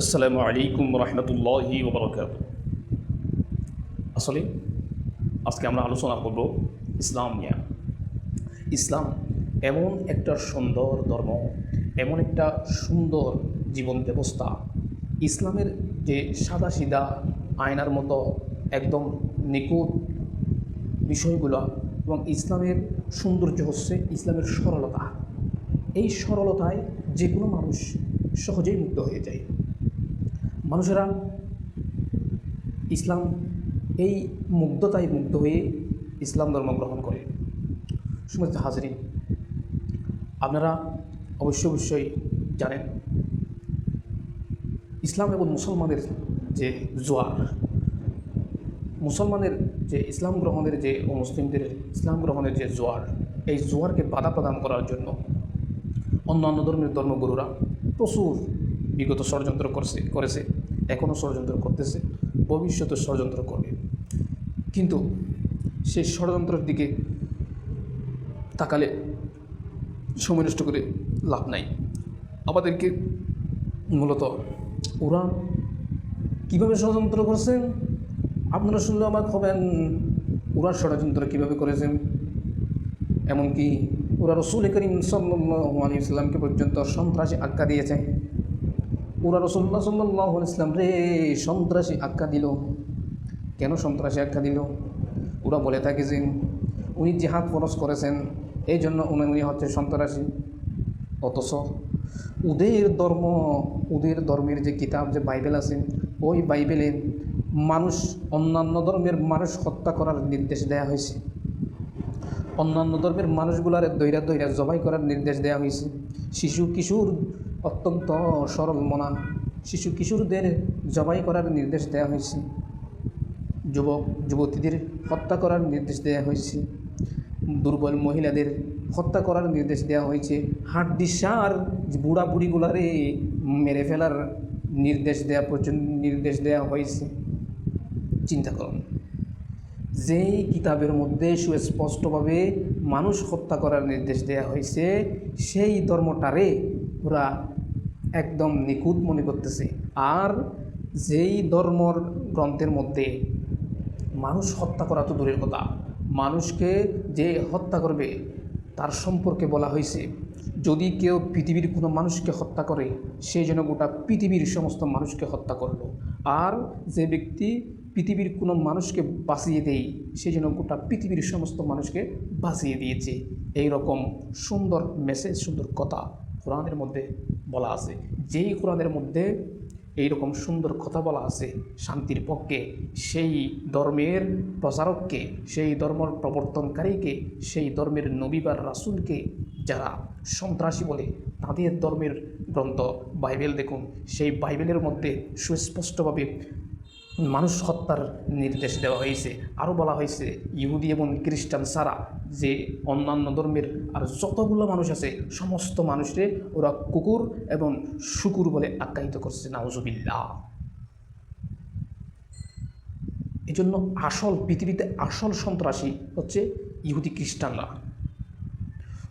আসসালামু আলাইকুম রহমতুল্লাহি ওবরাকাত আসলে আজকে আমরা আলোচনা করব ইসলাম নিয়ে। ইসলাম এমন একটা সুন্দর ধর্ম, এমন একটা সুন্দর জীবন ব্যবস্থা। ইসলামের যে সাদা সিধা আয়নার মতো একদম নিখুঁত বিষয়গুলো এবং ইসলামের সৌন্দর্য হচ্ছে ইসলামের সরলতা। এই সরলতায় যে কোনো মানুষ সহজেই মুক্ত হয়ে যায়। মানুষেরা ইসলাম, এই মুগ্ধতায় মুগ্ধ হয়ে ইসলাম ধর্ম গ্রহণ করে। সমস্ত হাজরিন আপনারা অবশ্যই অবশ্যই জানেন, ইসলাম এবং মুসলমানের যে জোয়ার, মুসলমানের যে ইসলাম গ্রহণের যে ও মুসলিমদের ইসলাম গ্রহণের যে জোয়ার, এই জোয়ারকে বাধা প্রদান করার জন্য অন্যান্য ধর্মের ধর্মগুরুরা প্রচুর বিগত ষড়যন্ত্র করছে, করেছে, এখনও ষড়যন্ত্র করতেছে ভবিষ্যতে ষড়যন্ত্র করবে। কিন্তু সেই ষড়যন্ত্রের দিকে তাকালে সময় নষ্ট করে লাভ নাই। আমাদেরকে মূলত ওরা কীভাবে ষড়যন্ত্র করছেন? আপনারা শুনলে অবাক হবেন, ওরা ষড়যন্ত্র কীভাবে করেছেন? এমনকি ওরা রসুল করিম সাল্লাহ আলী ইসলামকে পর্যন্ত সন্ত্রাসী আজ্ঞা দিয়েছে ওরা রসুল্লাহ সাল্লাহ ইসলাম রে, সন্ত্রাসী আখ্যা দিল। কেন সন্ত্রাসী আখ্যা দিল? ওরা বলে থাকে যে, উনি জিহাদ ফরস করেছেন, এই জন্য উনি উনি হচ্ছে সন্ত্রাসী। অথচ ওদের ধর্ম, ওদের ধর্মের যে কিতাব, যে বাইবেল আছে, ওই বাইবেলে মানুষ, অন্যান্য ধর্মের মানুষ হত্যা করার নির্দেশ দেওয়া হয়েছে। অন্যান্য ধর্মের মানুষগুলার দৈরা দৈরা জবাই করার নির্দেশ দেওয়া হয়েছে। শিশু কিশোর অত্যন্ত সরল মনা। শিশু কিশোরদের জবাই করার নির্দেশ দেওয়া হয়েছে। যুবক, যুবতীদের হত্যা করার নির্দেশ দেওয়া হয়েছে। দুর্বল মহিলাদের হত্যা করার নির্দেশ দেওয়া হয়েছে। দিশার বুড়া বুড়িগুলারে মেরে ফেলার নির্দেশ দেওয়া পর্যন্ত নির্দেশ দেওয়া হয়েছে। চিন্তা করুন, যেই কিতাবের মধ্যে সুস্পষ্টভাবে মানুষ হত্যা করার নির্দেশ দেওয়া হয়েছে, সেই ধর্মটারে ওরা একদম নিখুঁত মনে করতেছে। আর যেই ধর্মর গ্রন্থের মধ্যে মানুষ হত্যা করা তো দূরের কথা, মানুষকে যে হত্যা করবে তার সম্পর্কে বলা হয়েছে, যদি কেউ পৃথিবীর কোনো মানুষকে হত্যা করে, সে যেন গোটা পৃথিবীর সমস্ত মানুষকে হত্যা করল। আর যে ব্যক্তি পৃথিবীর কোনো মানুষকে বাঁচিয়ে দেয় সেই জন্য গোটা পৃথিবীর সমস্ত মানুষকে বাঁচিয়ে দিয়েছে। এই রকম সুন্দর মেসেজ সুন্দর কথা কোরআনের মধ্যে বলা আছে। যেই কোরআনের মধ্যে এই রকম সুন্দর কথা বলা আছে, শান্তির পক্ষে, সেই ধর্মের প্রচারককে, সেই ধর্মের প্রবর্তনকারীকে, সেই ধর্মের নবীবার রাসুলকে যারা সন্ত্রাসী বলে তাদের ধর্মের গ্রন্থ বাইবেল দেখুন, সেই বাইবেলের মধ্যে সুস্পষ্টভাবে মানুষ হত্যার নির্দেশ দেওয়া হয়েছে। আরও বলা হয়েছে, ইহুদি এবং খ্রিস্টান ছাড়া যে অন্যান্য ধর্মের আর যতগুলো মানুষ আছে, সমস্ত মানুষরে ওরা কুকুর এবং শুকুর বলে আখ্যায়িত করছে। নাউজুবিল্লাহ। এই জন্য আসল, পৃথিবীতে আসল সন্ত্রাসী হচ্ছে ইহুদি খ্রিস্টানরা।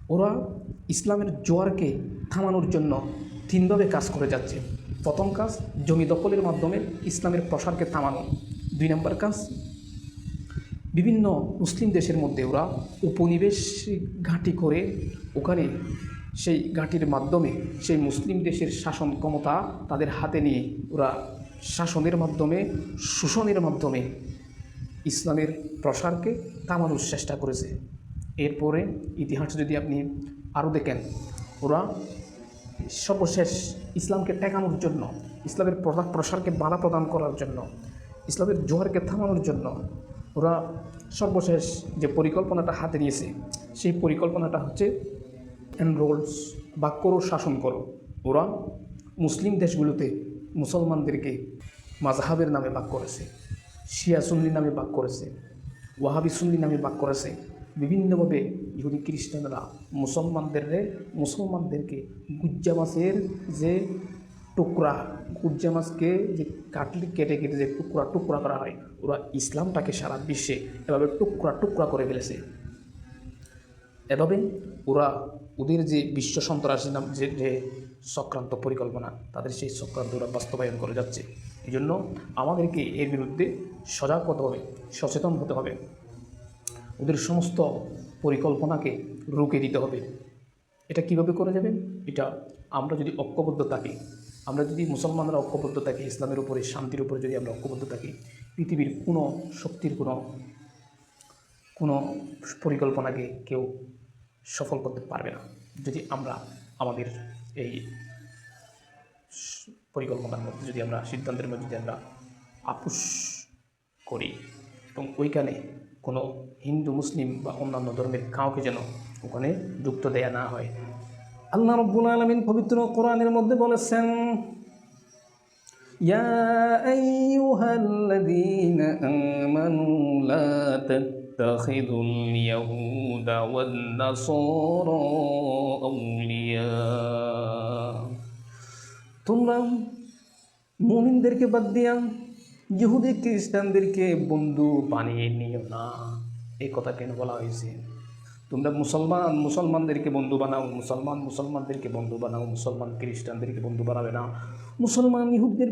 ওরা ইসলামের জোয়ারকে থামানোর জন্য তিনভাবে কাজ করে যাচ্ছে। প্রথম কাজ, জমি দখলের মাধ্যমে ইসলামের প্রসারকে থামানো। দুই নম্বর কাজ, বিভিন্ন মুসলিম দেশের মধ্যে ওরা উপনিবেশ ঘাঁটি করে ওখানে সেই ঘাঁটির মাধ্যমে সেই মুসলিম দেশের শাসন ক্ষমতা তাদের হাতে নিয়ে ওরা শাসনের মাধ্যমে, শোষণের মাধ্যমে ইসলামের প্রসারকে থামানোর চেষ্টা করেছে। এরপরে ইতিহাস যদি আপনি আরও দেখেন, ওরা সর্বশেষ ইসলামকে ঠেকানোর জন্য, ইসলামের প্রসার প্রসারকে বাধা প্রদান করার জন্য, ইসলামের জোহারকে থামানোর জন্য ওরা সর্বশেষ যে পরিকল্পনাটা হাতে নিয়েছে, সেই পরিকল্পনাটা হচ্ছে এনরোলস বা করো শাসন করো। ওরা মুসলিম দেশগুলোতে মুসলমানদেরকে মাজাহাবের নামে বাক করেছে, শিয়া সুন্নি নামে বাক করেছে, ওয়াহাবি সুন্নি নামে বাক করেছে। বিভিন্নভাবে ইহুদি খ্রিস্টানরা মুসলমানদের মুসলমানদেরকে গুজ্জা মাছের যে টুকরা গুজ্জা মাছকে যে কাটলি কেটে কেটে যে টুকরা টুকরা করা হয়, ওরা ইসলামটাকে সারা বিশ্বে এভাবে টুকরা টুকরা করে ফেলেছে। এভাবে ওরা ওদের যে বিশ্ব সন্ত্রাসী নাম, যে যে চক্রান্ত পরিকল্পনা, তাদের সেই চক্রান্ত ওরা বাস্তবায়ন করে যাচ্ছে। এই জন্য আমাদেরকে এর বিরুদ্ধে সজাগ হতে হবে, সচেতন হতে হবে। ওদের সমস্ত পরিকল্পনাকে রুখে দিতে হবে। এটা কীভাবে করা যাবে? এটা আমরা যদি ঐক্যবদ্ধ থাকি, আমরা যদি মুসলমানরা ঐক্যবদ্ধ থাকি, ইসলামের উপরে, শান্তির উপরে যদি আমরা ঐক্যবদ্ধ থাকি, পৃথিবীর কোনো শক্তির কোনো কোনো পরিকল্পনাকে কেউ সফল করতে পারবে না, যদি আমরা আমাদের এই পরিকল্পনার মধ্যে যদি আমরা, সিদ্ধান্তের মধ্যে যদি আমরা আপুস করি এবং ওইখানে কোনো হিন্দু মুসলিম বা অন্যান্য ধর্মের কাউকে যেন ওখানে যুক্ত দেয়া না হয় আল্লাহ রব্বুল আলমিন পবিত্র কোরআনের মধ্যে বলেছেন يا أيها الذين آمنوا لا تتخذوا اليهود والنصارى أولياء তোমরা মুমিনদেরকে বাদ দিয়া ইহুদি খ্রিস্টানদেরকে বন্ধু বানিয়ে নিও না। এই কথা কেন বলা হয়েছে? তোমরা মুসলমান, মুসলমানদেরকে বন্ধু বানাও, মুসলমান, মুসলমানদেরকে বন্ধু বানাও, মুসলমান খ্রিস্টানদেরকে বন্ধু বানাবে না। মুসলমান ইহুদিদের,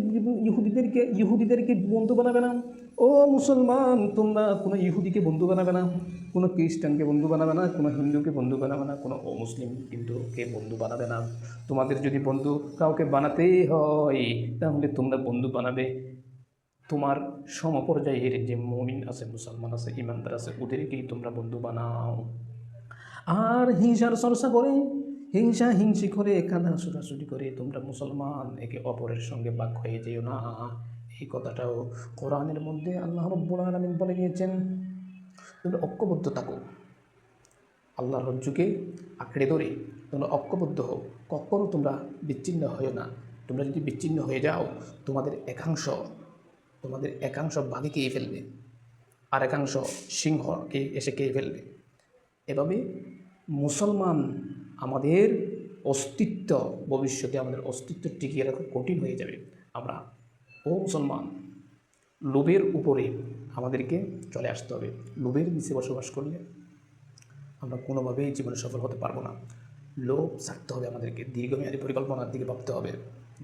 ইহুদিদেরকে ইহুদিদেরকে বন্ধু বানাবে না। ও মুসলমান, তোমরা কোনো ইহুদিকে বন্ধু বানাবে না, কোনো খ্রিস্টানকে বন্ধু বানাবে না, কোনো হিন্দুকে বন্ধু বানাবে না, কোনো অমুসলিম হিন্দুকে বন্ধু বানাবে না। তোমাদের যদি বন্ধু কাউকে বানাতেই হয়, তাহলে তোমরা বন্ধু বানাবে। তোমার সমপর্যায়ের যে মমিন আছে, মুসলমান আছে ইমানদার আছে, ওদেরকেই তোমরা বন্ধু বানাও। আর হিংসার চর্চা করে হিংসা হিংসি করে, কাঁদা ছোটাছুটি করে তোমরা মুসলমান, একে অপরের সঙ্গে বাক হয়ে যেও না। এই কথাটাও কোরআনের মধ্যে আল্লাহ রব্বুল আলমিন বলে গিয়েছেন। তোমরা ঐক্যবদ্ধ থাকো। আল্লাহর রজ্জুকে আঁকড়ে ধরে তোমরা ঐক্যবদ্ধ হও। কখনও তোমরা বিচ্ছিন্ন হয়েও না। তোমরা যদি বিচ্ছিন্ন হয়ে যাও, তোমাদের একাংশ তোমাদের একাংশ বাঘে খেয়ে ফেলবে, আর একাংশ সিংহকে এসে খেয়ে ফেলবে। এভাবে মুসলমান আমাদের অস্তিত্ব, ভবিষ্যতে আমাদের অস্তিত্ব টিকিয়ে রাখা কঠিন হয়ে যাবে। আমরা, ও মুসলমান, লোভের উপরে আমাদেরকে চলে আসতে হবে। লোভের নিচে বসবাস করলে আমরা কোনোভাবেই জীবনে সফল হতে পারব না। লোভ থাকতে হবে আমাদেরকে, দীর্ঘমেয়াদী পরিকল্পনার দিকে ভাবতে হবে।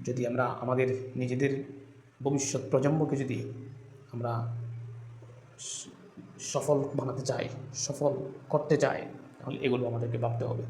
যদি আমরা আমাদের নিজেদের ভবিষ্যৎ প্রজন্মকে যদি আমরা সফল বানাতে চাই, সফল করতে চাই, তাহলে এগুলো আমাদেরকে ভাবতে হবে।